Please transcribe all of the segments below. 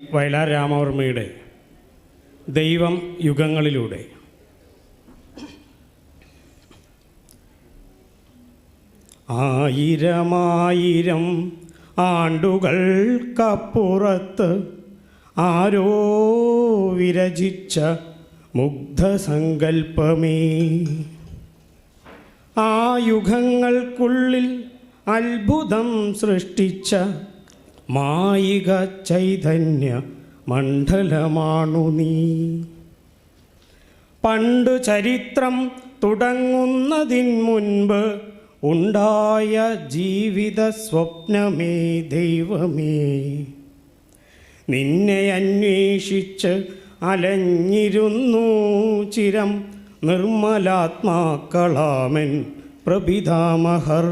വയലാർ രാമവർമ്മയുടെ ദൈവം യുഗങ്ങളിലൂടെ. ആയിരമായിരം ആണ്ടുകൾക്കപ്പുറത്ത് ആരോ വിരചിച്ച മുഗ്ധസങ്കൽപ്പമേ. ആ യുഗങ്ങൾക്കുള്ളിൽ അത്ഭുതം സൃഷ്ടിച്ച മായിക ചൈതന്യ മണ്ഡലമാണു നീ. പണ്ട് ചരിത്രം തുടങ്ങുന്നതിൻ മുൻപ് ഉണ്ടായ ജീവിത സ്വപ്നമേ ദൈവമേ. നിന്നെ അന്വേഷിച്ച് അലഞ്ഞിരുന്നു ചിരം നിർമ്മലാത്മാക്കളാമൻ പ്രഭിതാമഹർ.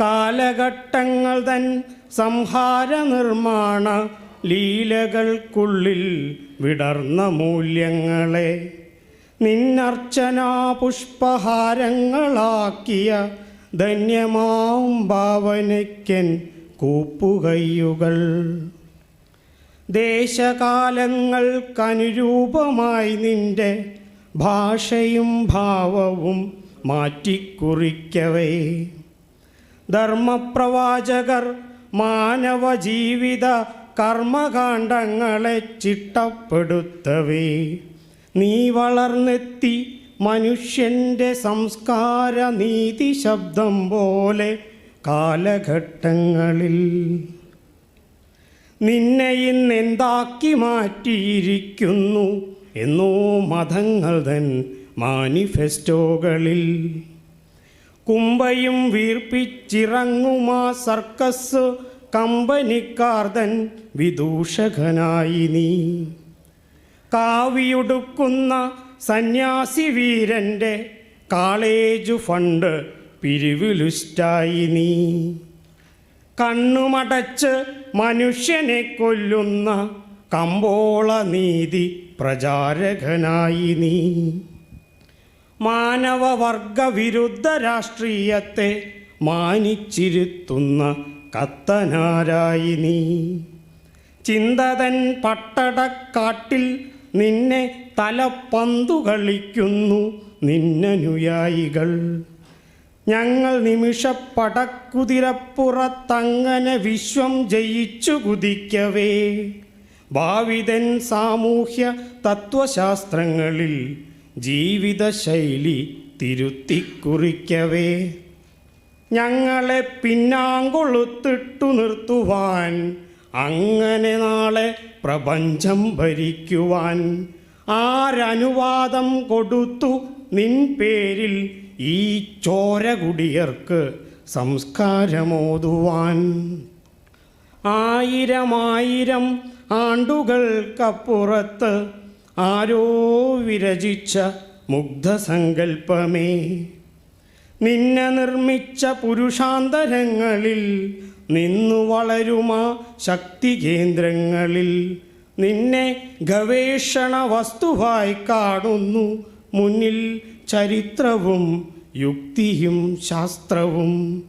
കാലഘട്ടങ്ങൾ തൻ സംഹാര നിർമ്മാണ ലീലകൾക്കുള്ളിൽ വിടർന്ന മൂല്യങ്ങളെ നിന്നർച്ചനാ പുഷ്പഹാരങ്ങളാക്കിയ ധന്യമാം ഭാവനയ്ക്കൻ കൂപ്പുകയ്യുകൾ. ദേശകാലങ്ങൾക്കനുരൂപമായി നിന്റെ ഭാഷയും ഭാവവും മാറ്റിക്കുറിക്കവേ. ധർമ്മപ്രവാചകർ മാനവ ജീവിത കർമ്മകാണ്ഡങ്ങളെ ചിട്ടപ്പെടുത്തവേ. നീ വളർന്നെത്തി മനുഷ്യന്റെ സംസ്കാര നീതി ശബ്ദം പോലെ കാലഘട്ടങ്ങളിൽ. നിന്നെ ഇന്ന് എന്താക്കി മാറ്റിയിരിക്കുന്നു എന്നോ മതങ്ങൾ തൻ മാനിഫെസ്റ്റോകളിൽ. കുമ്പയും വീർപ്പിച്ചിറങ്ങുമാ സർക്കസ്. കമ്പനിക്കാർതൻ വിദൂഷകനായി നീ. കാവിയുടുക്കുന്ന സന്യാസി വീരന്റെ കാളേജ് ഫണ്ട് പിരിവിലുസ്റ്റായി നീ. കണ്ണുമടച്ച് മനുഷ്യനെ കൊല്ലുന്ന കമ്പോള നീതി പ്രചാരകനായി നീ. മാനവവർഗ വിരുദ്ധ രാഷ്ട്രീയത്തെ മാനിച്ചിരുത്തുന്ന കത്തനാരായി നീ. ചിന്തതൻ പട്ടടക്കാട്ടിൽ നിന്നെ തലപ്പന്തു കളിക്കുന്നു നിന്നനുയായികൾ. ഞങ്ങൾ നിമിഷപ്പടക്കുതിരപ്പുറത്തങ്ങനെ വിശ്വം ജയിച്ചു കുതിക്കവേ. ഭാവിതൻ സാമൂഹ്യ തത്വശാസ്ത്രങ്ങളിൽ ജീവിതശൈലി തിരുത്തിക്കുറിക്കവേ ഞങ്ങളെ പിന്നാങ്കൊളുത്തിട്ടു നിർത്തുവാൻ അങ്ങനെ നാളെ പ്രപഞ്ചം ഭരിക്കുവാൻ. ആരനുവാദം കൊടുത്തു നിൻ പേരിൽ ഈ ചോരകുടിയർക്ക് സംസ്കാരമോതുവാൻ. ആയിരമായിരം ആണ്ടുകൾക്കപ്പുറത്ത് ആരോ വിരചിച്ച മുഗ്ധസങ്കൽപ്പമേ. നിന്നെ നിർമ്മിച്ച പുരുഷാന്തരങ്ങളിൽ നിന്നു വളരുമാ ശക്തി കേന്ദ്രങ്ങളിൽ നിന്നെ ഗവേഷണ വസ്തുവായി കാണുന്നു മുന്നിൽ ചരിത്രവും യുക്തിയും ശാസ്ത്രവും.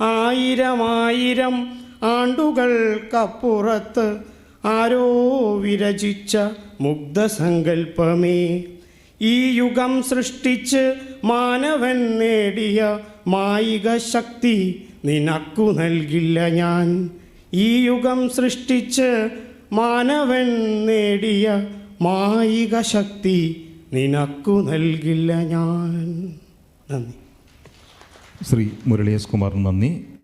ആയിരമായിരം ആണ്ടുകൾക്കപ്പുറത്ത് ആരോ വിരചിച്ച മുഗ്ധസങ്കൽപ്പമേ. ഈ യുഗം സൃഷ്ടിച്ച് മാനവൻ നേടിയ മായിക ശക്തി നിനക്കു നൽകില്ല ഞാൻ. ഈ യുഗം സൃഷ്ടിച്ച് മാനവൻ നേടിയ മായിക ശക്തി നിനക്കു നൽകില്ല ഞാൻ. നന്ദി. ശ്രീ മുരളി എസ് കുമാർ നന്ദി.